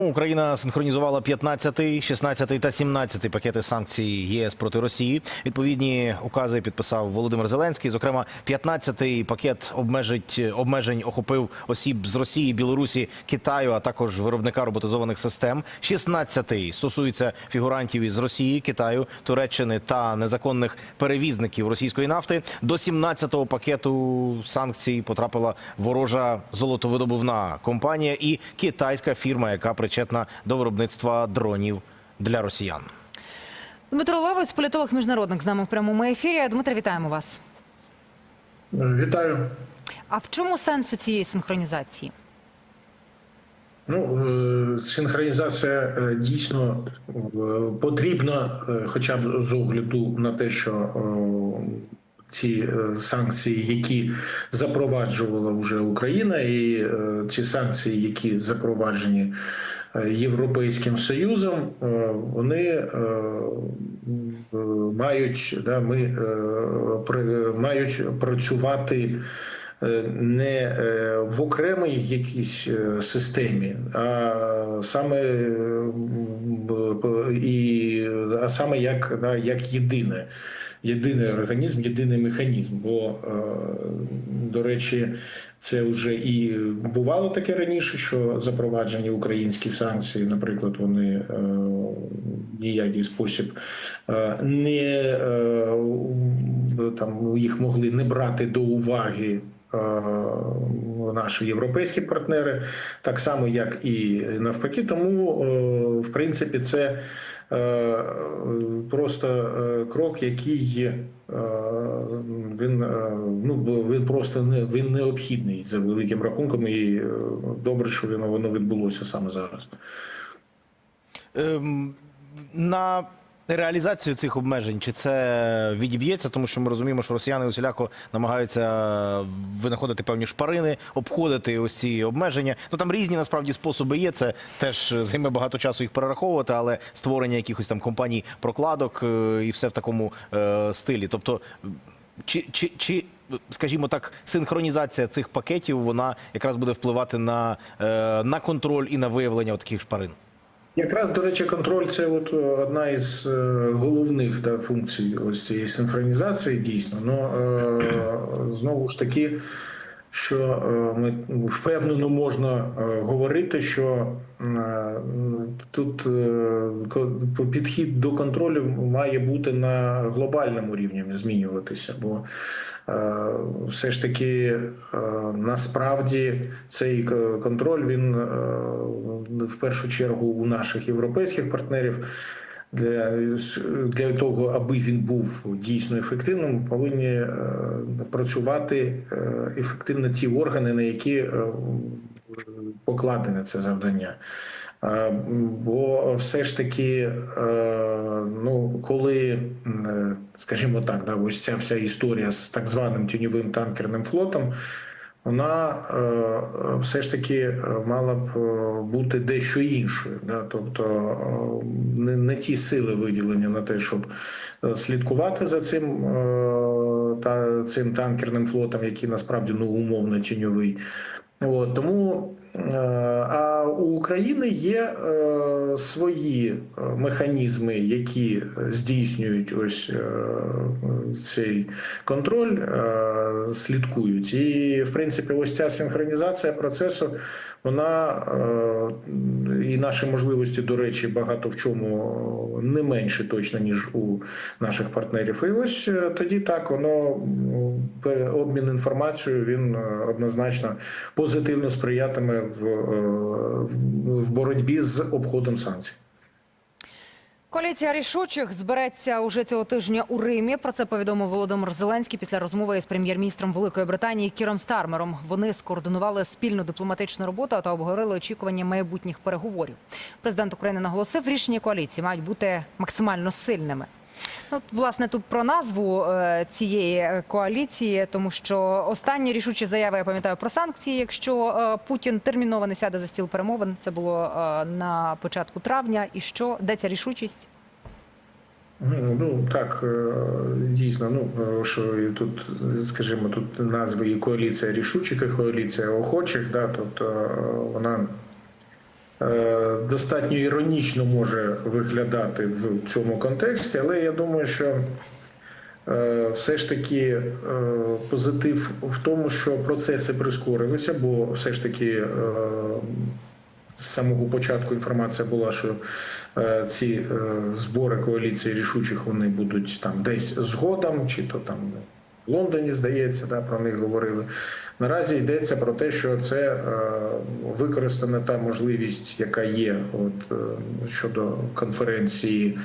Україна синхронізувала 15, 16 та 17 пакети санкцій ЄС проти Росії. Відповідні укази підписав Володимир Зеленський. Зокрема, 15-й пакет обмежить обмежень охопив осіб з Росії, Білорусі, Китаю, а також виробника роботизованих систем. 16-й стосується фігурантів із Росії, Китаю, Туреччини та незаконних перевізників російської нафти. До 17-го пакету санкцій потрапила ворожа золотовидобувна компанія і китайська фірма, яка причетна до виробництва дронів для росіян. Дмитро Левець, політолог міжнародник з нами в прямому ефірі. Дмитро, вітаємо вас. Вітаю. А в чому сенс цієї синхронізації? Ну, е, синхронізація е, дійсно е, потрібна, хоча б з огляду на те, що ці санкції, які запроваджувала вже Україна, і ці санкції, які запроваджені Європейським Союзом, е, вони е, мають да, ми е, мають працювати. Не в окремій якійсь системі, а саме і а саме як, да, як єдине, єдиний організм, єдиний механізм. Бо, е, до речі, це вже і бувало таке раніше, що запроваджені українські санкції, наприклад, вони е, в ніякий спосіб е, не там їх могли не брати до уваги. Е, Наші європейські партнери, так само як і навпаки. Тому, е, в принципі, це е, просто крок, який він ну він просто не він необхідний за великим рахунком, і добре, що воно відбулося саме зараз. Ем, на реалізацію цих обмежень чи це відіб'ється, тому що ми розуміємо, що росіяни усіляко намагаються винаходити певні шпарини, обходити ось ці обмеження. Ну там різні насправді способи є. Це теж займе багато часу їх перераховувати, але створення якихось там компаній прокладок е, і все в такому е, стилі. Тобто, чи, чи, чи скажімо так, синхронізація цих пакетів вона якраз буде впливати на, е, на контроль і на виявлення таких шпарин. Якраз до речі, контроль це от е, одна із е, головних да, функцій ось цієї синхронізації, дійсно. Ну е, знову ж таки, що е, ми впевнено можна е, говорити, що е, тут підхід до контролю має бути на глобальному рівні змінюватися, бо все ж таки насправді цей контроль він в першу чергу у наших європейських партнерів. Для, для того, аби він був дійсно ефективним, повинні е, працювати е, ефективно ті органи, на які е, покладене це завдання. Бо все ж таки, ну коли, скажімо так, да, ось ця вся історія з так званим тіньовим танкерним флотом, вона е, все ж таки е, мала б е, бути дещо іншою. Да? Тобто не, не ті сили виділені на те, щоб слідкувати за цим, та, цим танкерним флотом, який насправді ну, умовно тіньовий. От, тому а у України є е, свої е, механізми, які здійснюють ось е, цей контроль, е, слідкують. І, в принципі, ось ця синхронізація процесу, вона е, і наші можливості, до речі, багато в чому не менше точно, ніж у наших партнерів. І ось е, тоді так воно обмін інформацією він е, однозначно позитивно сприятиме в, е, в- в боротьбі з обходом санкцій. Коаліція рішучих збереться уже цього тижня у Римі. Про це повідомив Володимир Зеленський після розмови з прем'єр-міністром Великої Британії Кіром Стармером. Вони скоординували спільну дипломатичну роботу та обговорили очікування майбутніх переговорів. Президент України наголосив, рішення коаліції мають бути максимально сильними. Ну, власне, тут про назву е, цієї е, коаліції, тому що останні рішучі заяви я пам'ятаю про санкції. Якщо е, Путін терміново не сяде за стіл перемовин, це було на початку травня. І що де ця рішучість? Ну так дійсно. Ну що тут, скажімо, тут назви і коаліція рішучих, і коаліція охочих. Да, тобто вона достатньо іронічно може виглядати в цьому контексті, але я думаю, що е, все ж таки е, позитив в тому, що процеси прискорилися, бо все ж таки е, з самого початку інформація була, що е, ці е, збори коаліції рішучих вони будуть там десь згодом, чи то там Лондоні, здається, да, про них говорили. Наразі йдеться про те, що це е, використана та можливість, яка є от, е, щодо конференції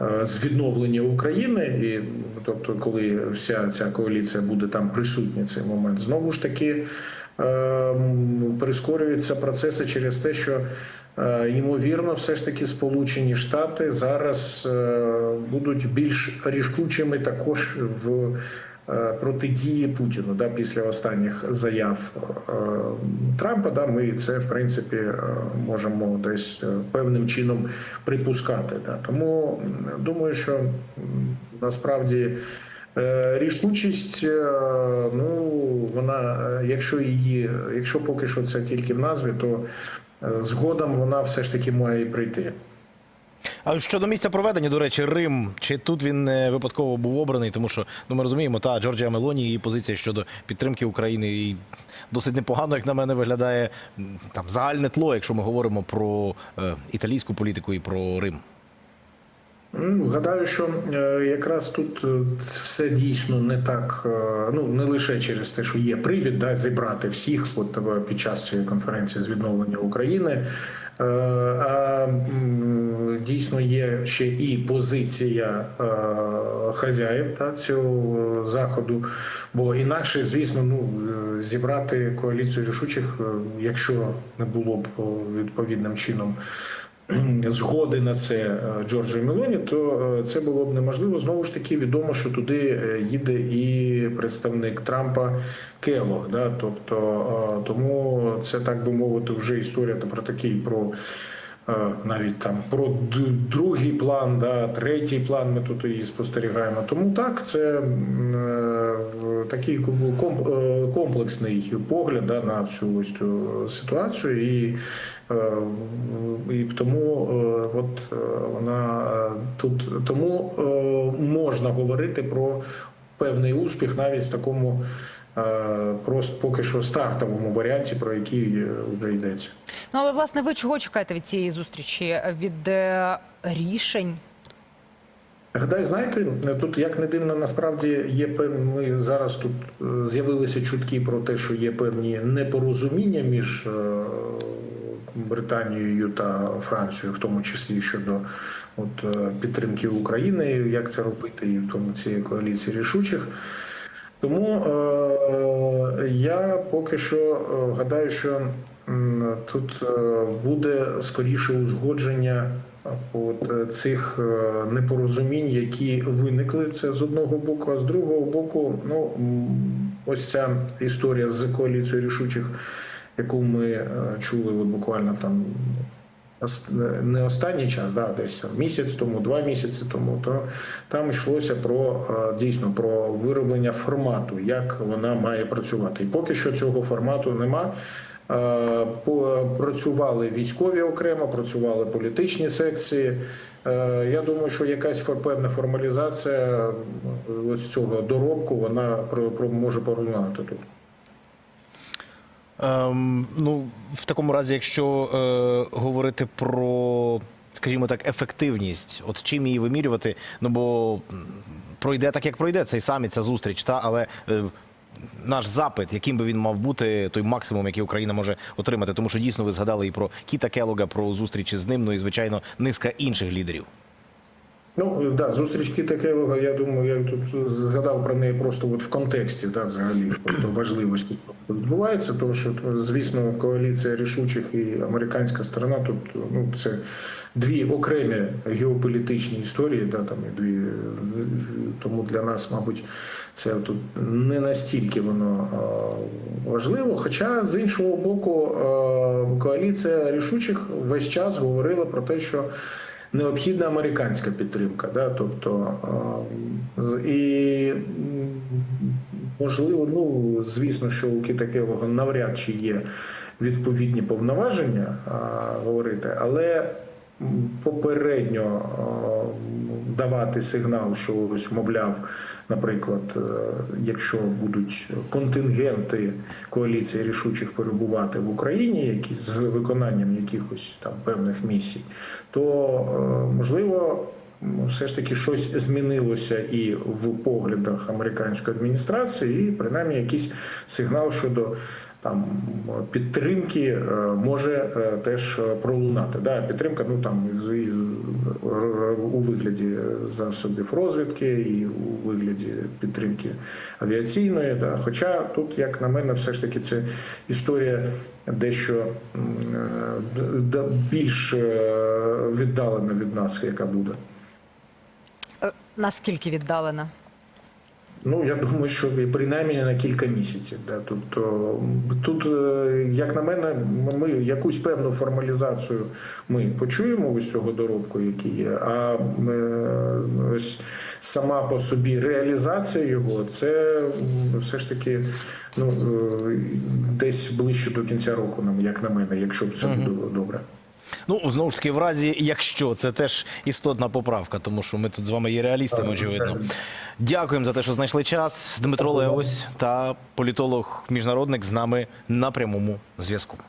е, з відновлення України, і тобто, коли вся ця коаліція буде там присутня цей момент, знову ж таки прискорюються процеси через те, що ймовірно, все ж таки Сполучені Штати зараз будуть більш рішучими також в протидії Путіну. Да, після останніх заяв е, Трампа, да, ми це в принципі е, можемо десь е, певним чином припускати. Да. Тому думаю, що насправді. Е, Рішучість, е, ну вона, е, якщо її, якщо поки що це тільки в назві, то е, згодом вона все ж таки має прийти. А щодо місця проведення, до речі, Рим, чи тут він не випадково був обраний, тому що ну ми розуміємо, та Джорджія Мелоні її позиція щодо підтримки України і досить непогано, як на мене, виглядає там загальне тло, якщо ми говоримо про е, італійську політику і про Рим. Ну, Гадаю, що е, якраз тут е, все дійсно не так. е, Ну не лише через те, що є привід да, зібрати всіх, от під час цієї конференції з відновлення України. Е, А дійсно є ще і позиція е, хазяїв та, цього заходу. Бо інакше, звісно, ну е, зібрати коаліцію рішучих, е, якщо не було б е, відповідним чином згоди на це е, Джорджа Мелоні, то е, це було б неможливо. Знову ж таки, відомо, що туди е, їде і представник Трампа Келог. Да? Тобто, тому це так би мовити, вже історія про такий про. Е, Навіть там про другий план, да, третій план ми тут і спостерігаємо. Тому так, це е, такий е, комплексний погляд да, на всю ось цю ситуацію, і, і тому от вона тут тому можна говорити про певний успіх навіть в такому просто поки що стартовому варіанті, про який е, вже йдеться. Ну але власне ви чого чекаєте від цієї зустрічі? Від е, рішень? Гадай, знаєте, тут як не дивно, насправді є певні. Зараз тут е, з'явилися чутки про те, що є певні непорозуміння між Британією та Францією, в тому числі щодо от підтримки України, як це робити, і в тому цієї коаліції рішучих. Тому е, я поки що е, гадаю, що тут е, буде скоріше узгодження от е, цих непорозумінь, які виникли це з одного боку, а з другого боку, ну ось ця історія з коаліцією рішучих, яку ми чули буквально там. Не останній час, да, десь місяць тому, два місяці тому, то там йшлося про е, дійсно про вироблення формату, як вона має працювати. І поки що цього формату нема. Е, Працювали військові окремо, працювали політичні секції. Е, Я думаю, що якась певна формалізація ось цього доробку вона може порунати тут. Ем, ну, в такому разі, якщо е, говорити про, скажімо так, ефективність, от чим її вимірювати, ну бо пройде так, як пройде цей саміт, ця зустріч, та але. Е, наш запит, яким би він мав бути, той максимум, який Україна може отримати, тому що дійсно ви згадали і про Кіта Келога, про зустрічі з ним, ну і звичайно низка інших лідерів. Ну да, зустріч Кіта Келлога, я думаю, я тут згадав про неї просто от в контексті, да, взагалі тобто важливості відбувається. Тому що звісно, коаліція рішучих і американська сторона тут ну це дві окремі геополітичні історії, да, там і дві тому для нас, мабуть, це тут не настільки воно важливо. Хоча з іншого боку, коаліція рішучих весь час говорила про те, що необхідна американська підтримка. Да? Тобто, е, з- і можливо, ну звісно, що у Кіта Келлога навряд чи є відповідні повноваження говорити, але попередньо давати сигнал, що ось, мовляв, наприклад, е, якщо будуть контингенти коаліції рішучих перебувати в Україні, які з виконанням якихось там певних місій, то е, можливо. Все ж таки щось змінилося і в поглядах американської адміністрації, і принаймні якийсь сигнал щодо там підтримки е, може е, теж е, пролунати. Да, підтримка, ну там у вигляді засобів розвідки, і у вигляді підтримки авіаційної. Да. Хоча тут, як на мене, все ж таки це історія дещо більш віддалена від нас, яка буде. Наскільки віддалена? Ну, я думаю, що принаймні на кілька місяців. Да. Тобто, тут, е, як на мене, ми якусь певну формалізацію ми почуємо ось цього доробку, який є. А е, ось сама по собі реалізація його, це все ж таки ну, е, десь ближче до кінця року, нам, як на мене, якщо б це буде добре. Ну знову ж таки, в разі, якщо це теж істотна поправка, тому що ми тут з вами є реалістами, очевидно. Дякуємо за те, що знайшли час. Дмитро Леось та політолог міжнародник з нами на прямому зв'язку.